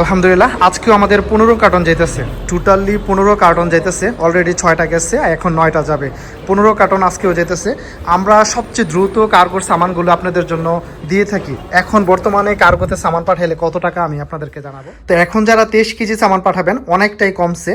আলহামদুলিল্লাহ, আজকেও আমাদের পনেরো কার্টন যাইতেছে। টোটালি পনেরো কার্টন যাইতেছে অলরেডি ছয়টা গেছে, এখন নয়টা যাবে। পনেরো কার্টন আজকেও যেতেছে আমরা সবচেয়ে দ্রুত কার্গোর সামানগুলো আপনাদের জন্য দিয়ে থাকি। এখন বর্তমানে কার্গোতে সামান পাঠাইলে কত টাকা আমি আপনাদেরকে জানাব। তো এখন যারা তেইশ কেজি সামান পাঠাবেন, অনেকটাই কমছে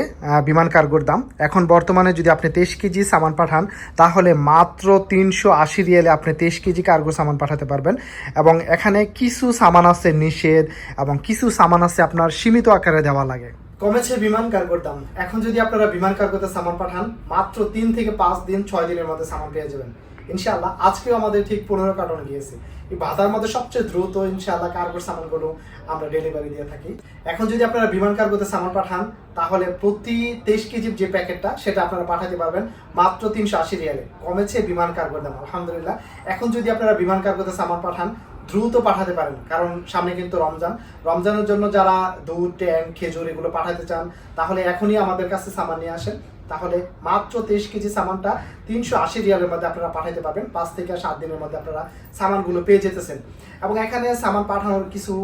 বিমান কার্গোর দাম। এখন বর্তমানে যদি আপনি তেইশ কেজি সামান পাঠান, তাহলে মাত্র তিনশো আশি রিয়েলে আপনি তেইশ কেজি কার্গো সামান পাঠাতে পারবেন। এবং এখানে কিছু সামান আছে নিষেধ, এবং কিছু সামান আছে আপনার সীমিত আকারে দেওয়া লাগে। কমেছে বিমান কার্গোর দাম। এখন যদি আপনারা বিমান কার্গোতে সামান পাঠান, মাত্র তিন থেকে পাঁচ দিন ছয় দিনের মধ্যে সামান পেয়ে যাবেন। ইনশাআল্লাহ, আজকেও আমাদের ঠিক পনেরো কার্টন গিয়েছে। এই বাধার মধ্যে সবচেয়ে দ্রুত ইনশাআল্লাহ কার্গোর সামানগুলো আমরা ডেলিভারি দিয়ে থাকি। এখন যদি আপনারা বিমান কার্গোতে সামান পাঠান, তাহলে প্রতি তেইশ কেজির যে প্যাকেটটা, সেটা আপনারা পাঠাতে পারবেন মাত্র তিনশো আশি রিয়ালে। কমেছে বিমান কার্গোর দাম, আলহামদুলিল্লাহ। এখন যদি আপনারা বিমান কার্গোতে সামান পাঠান দ্রুত পাঠাতে পারেন। কারণ সামনে কিন্তু রমজান। রমজানের জন্য যারা দুধ, ট্যাং, খেজুর এগুলো পাঠাতে চান, তাহলে এখনই আমাদের কাছে সামান নিয়ে আসেন। তাহলে মাত্র তেইশ কেজি সামানটা তিনশো আশি রিয়ালের মধ্যে আপনারা পাঠাতে পারবেন। পাঁচ থেকে সাত দিনের মধ্যে আপনারা সামানগুলো পেয়ে যেতেছেন। এবং এখানে সামান পাঠানোর কিছু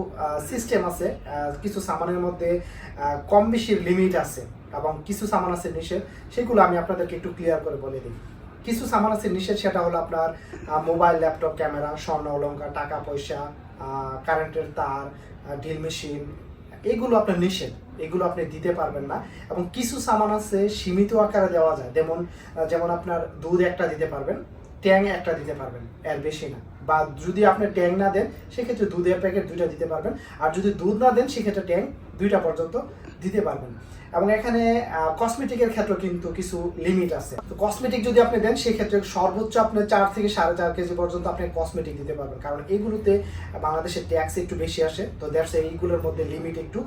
সিস্টেম আছে। কিছু সামানের মধ্যে কম বেশি লিমিট আছে। এবং কিছু সামান আছে নিষেধ। সেগুলো আমি আপনাদেরকে একটু ক্লিয়ার করে বলে দিই। কিছু সামান আছে নিষেধ, সেটা হলো আপনার মোবাইল ল্যাপটপ ক্যামেরা স্বর্ণ অলঙ্কার টাকা, পয়সা কারেন্টের তার ড্রিল মেশিন এগুলো আপনার নিষেধ। এগুলো আপনি দিতে পারবেন না। এবং কিছু সামান আছে সীমিত আকারে দেওয়া যায়। যেমন যেমন আপনার দুধ একটা দিতে পারবেন। ট্যাং একটা দিতে পারবেন, এর বেশি না। বা যদি আপনি ট্যাং না দেন, সেক্ষেত্রে দুধের প্যাকেট দুইটা দিতে পারবেন। আর যদি দুধ না দেন, সেক্ষেত্রে ট্যাং দুইটা পর্যন্ত দিতে পারবেন। এবং এখানে কসমেটিকের ক্ষেত্রে কিন্তু কিছু লিমিট আছে। তো কসমেটিক যদি আপনি দেন, সেক্ষেত্রে সর্বোচ্চ আপনি চার থেকে সাড়ে চার কেজি পর্যন্ত আপনি কসমেটিক দিতে পারবেন। কারণ এগুলোতে বাংলাদেশের ট্যাক্স একটু বেশি আসে। তো দ্যাটস এইগুলোর মধ্যে লিমিট একটু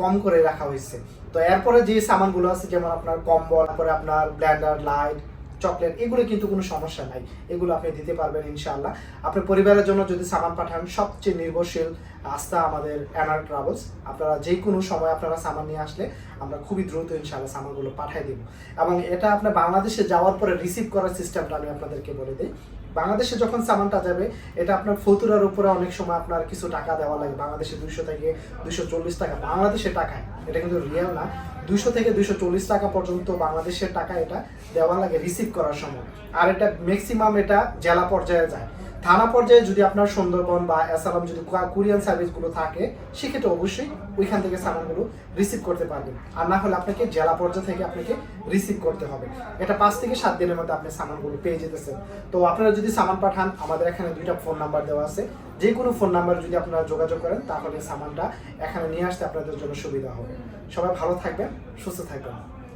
কম করে রাখা হয়েছে। তো এরপরে যে সামানগুলো আছে, যেমন আপনার কম্বল, তারপরে আপনার ব্ল্যান্ডার লাইট চকলেট, এগুলো কিন্তু কোনো সমস্যা নাই। এগুলো আপনি দিতে পারবেন ইনশাআল্লাহ। আপনার পরিবারের জন্য যদি সামান পাঠান, সবচেয়ে নির্ভরশীল আস্থা আমাদের অ্যানার ট্রাভেলস আপনারা যে কোনো সময় আপনারা সামান নিয়ে আসলে আমরা খুবই দ্রুত ইনশাআল্লাহ সামানগুলো পাঠিয়ে দেব। এবং এটা আপনার বাংলাদেশে যাওয়ার পরে রিসিভ করার সিস্টেমটা আমি আপনাদেরকে বলে দিই। বাংলাদেশে যখন সামানটা যাবে, এটা আপনার ফতুরার উপরে অনেক সময় আপনার কিছু টাকা দেওয়া লাগে। বাংলাদেশে দুইশো থেকে দুইশো চল্লিশ টাকা, বাংলাদেশের টাকায় এটা কিন্তু রিয়েল না। দুইশো থেকে দুইশো চল্লিশ টাকা পর্যন্ত বাংলাদেশের টাকা এটা দেওয়া লাগে রিসিভ করার সময়। আর এটা ম্যাক্সিমাম এটা জেলা পর্যায়ে যায়। থানা পর্যায়ে যদি আপনার সুন্দরবন বা অ্যাসালাম যদি কুরিয়ান সার্ভিসগুলো থাকে, সেক্ষেত্রে অবশ্যই ওইখান থেকে সামানগুলো রিসিভ করতে পারবেন। আর না হলে আপনাকে জেলা পর্যায়ে থেকে আপনাকে রিসিভ করতে হবে। এটা পাঁচ থেকে সাত দিনের মধ্যে আপনি সামানগুলো পেয়ে যেতেছেন। তো আপনারা যদি সামান পাঠান, আমাদের এখানে দুইটা ফোন নাম্বার দেওয়া আছে। যে কোনো ফোন নাম্বার যদি আপনারা যোগাযোগ করেন, তাহলে সামানটা এখানে নিয়ে আসতে আপনাদের জন্য সুবিধা হবে। সবাই ভালো থাকবেন, সুস্থ থাকবেন।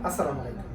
আসসালামু আলাইকুম।